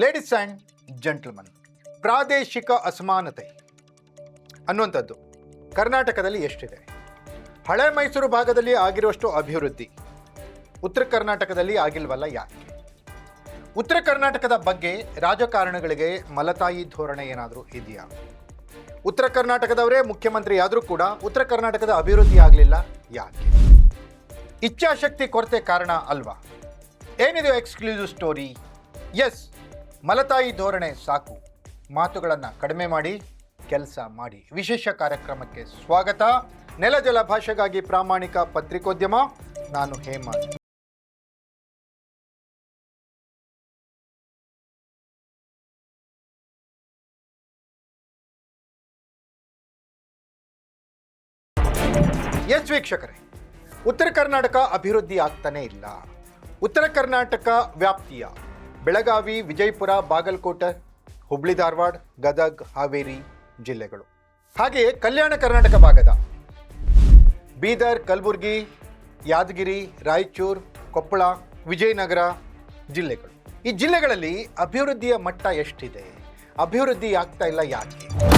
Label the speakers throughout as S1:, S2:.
S1: Ladies and gentleman ಪ್ರಾದೇಶಿಕ ಅಸಮಾನತೆ ಅನ್ನುವಂಥದ್ದು ಕರ್ನಾಟಕದಲ್ಲಿ ಎಷ್ಟಿದೆ? ಹಳೆ ಮೈಸೂರು ಭಾಗದಲ್ಲಿ ಆಗಿರುವಷ್ಟು ಅಭಿವೃದ್ಧಿ ಉತ್ತರ ಕರ್ನಾಟಕದಲ್ಲಿ ಆಗಿಲ್ವಲ್ಲ ಯಾಕೆ? ಉತ್ತರ ಕರ್ನಾಟಕದ ಬಗ್ಗೆ ರಾಜಕಾರಣಗಳಿಗೆ ಮಲತಾಯಿ ಧೋರಣೆ ಏನಾದರೂ ಇದೆಯಾ? ಉತ್ತರ ಕರ್ನಾಟಕದವರೇ ಮುಖ್ಯಮಂತ್ರಿ ಆದರೂ ಕೂಡ ಉತ್ತರ ಕರ್ನಾಟಕದ ಅಭಿವೃದ್ಧಿ ಆಗಲಿಲ್ಲ ಯಾಕೆ? ಇಚ್ಛಾಶಕ್ತಿ ಕೊರತೆ ಕಾರಣ ಅಲ್ವಾ? ಏನಿದು ಎಕ್ಸ್ಕ್ಲೂಸಿವ್ ಸ್ಟೋರಿ ಎಸ್ ಮಲತಾಯಿ ಧೋರಣೆ ಸಾಕು. ಮಾತುಗಳನ್ನು ಕಡಿಮೆ ಮಾಡಿ, ಕೆಲಸ ಮಾಡಿ. ವಿಶೇಷ ಕಾರ್ಯಕ್ರಮಕ್ಕೆ ಸ್ವಾಗತ. ನೆಲಜಲ ಭಾಷೆಗಾಗಿ ಪ್ರಾಮಾಣಿಕ ಪತ್ರಿಕೋದ್ಯಮ. ನಾನು ಹೇಮಂತ್. ಎಸ್ ವೀಕ್ಷಕರೇ, ಉತ್ತರ ಕರ್ನಾಟಕ ಅಭಿವೃದ್ಧಿ ಆಗ್ತಾನೇ ಇಲ್ಲ. ಉತ್ತರ ಕರ್ನಾಟಕ ವ್ಯಾಪ್ತಿಯ ಬೆಳಗಾವಿ, ವಿಜಯಪುರ, ಬಾಗಲಕೋಟೆ, ಹುಬ್ಳಿ, ಧಾರವಾಡ, ಗದಗ್, ಹಾವೇರಿ ಜಿಲ್ಲೆಗಳು. ಹಾಗೆಯೇ ಕಲ್ಯಾಣ ಕರ್ನಾಟಕ ಭಾಗದ ಬೀದರ್, ಕಲಬುರಗಿ, ಯಾದಗಿರಿ, ರಾಯಚೂರು, ಕೊಪ್ಪಳ, ವಿಜಯನಗರ ಜಿಲ್ಲೆಗಳು. ಈ ಜಿಲ್ಲೆಗಳಲ್ಲಿ ಅಭಿವೃದ್ಧಿಯ ಮಟ್ಟ ಎಷ್ಟಿದೆ? ಅಭಿವೃದ್ಧಿ ಆಗ್ತಾ ಇಲ್ಲ ಯಾಕೆ?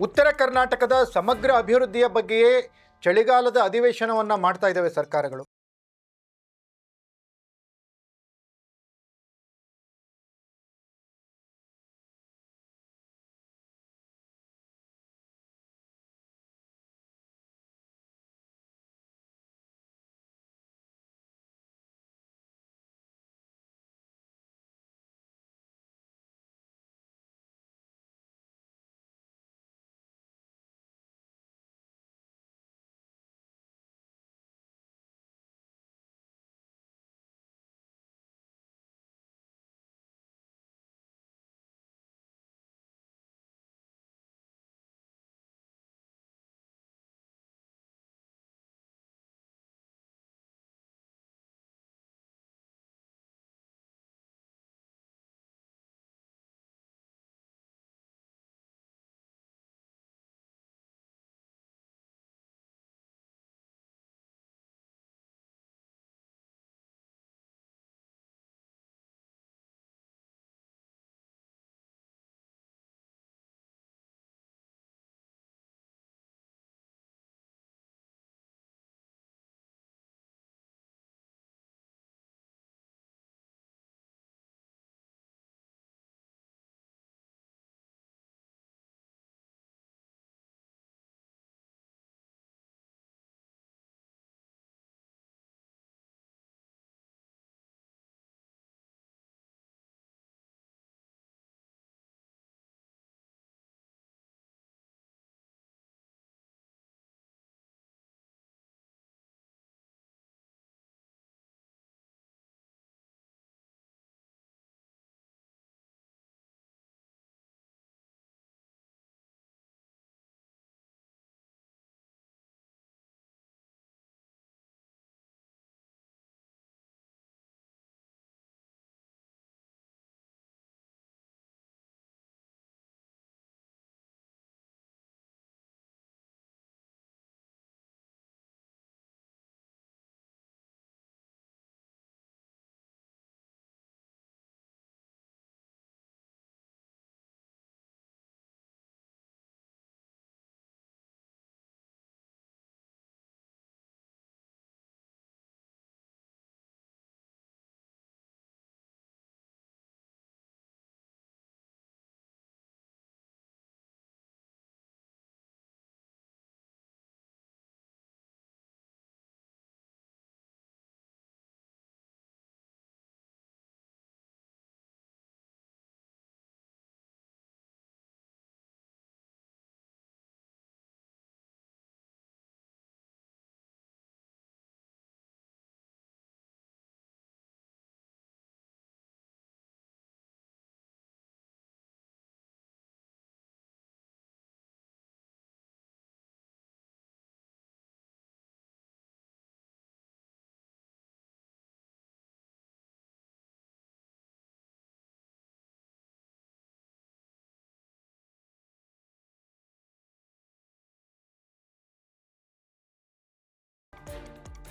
S1: ಉತ್ತರ ಕರ್ನಾಟಕದ ಸಮಗ್ರ ಅಭಿವೃದ್ಧಿಯ ಬಗ್ಗೆಯೇ ಚಳಿಗಾಲದ ಅಧಿವೇಶನವನ್ನು ಮಾಡ್ತಾ ಇದ್ದಾವೆ ಸರ್ಕಾರಗಳು.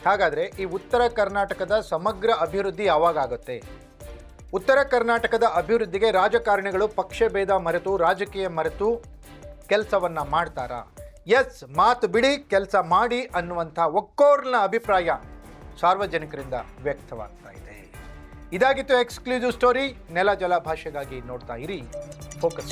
S1: ಹಾಗಾದರೆ ಈ ಉತ್ತರ ಕರ್ನಾಟಕದ ಸಮಗ್ರ ಅಭಿವೃದ್ಧಿ ಯಾವಾಗುತ್ತೆ ಉತ್ತರ ಕರ್ನಾಟಕದ ಅಭಿವೃದ್ಧಿಗೆ ರಾಜಕಾರಣಿಗಳು ಪಕ್ಷಭೇದ ಮರೆತು, ರಾಜಕೀಯ ಮರೆತು ಕೆಲಸವನ್ನ ಮಾಡ್ತಾರಾ? ಎಸ್, ಮಾತು ಬಿಡಿ, ಕೆಲಸ ಮಾಡಿ ಅನ್ನುವಂಥ ಒಕ್ಕೋರ್ನ ಅಭಿಪ್ರಾಯ ಸಾರ್ವಜನಿಕರಿಂದ ವ್ಯಕ್ತವಾಗ್ತಾ ಇದೆ. ಇದಾಗಿತ್ತು ಎಕ್ಸ್ಕ್ಲೂಸಿವ್ ಸ್ಟೋರಿ ನೆಲ ಜಲ ಭಾಷೆಗಾಗಿ ನೋಡ್ತಾ ಇರಿ. ಫೋಕಸ್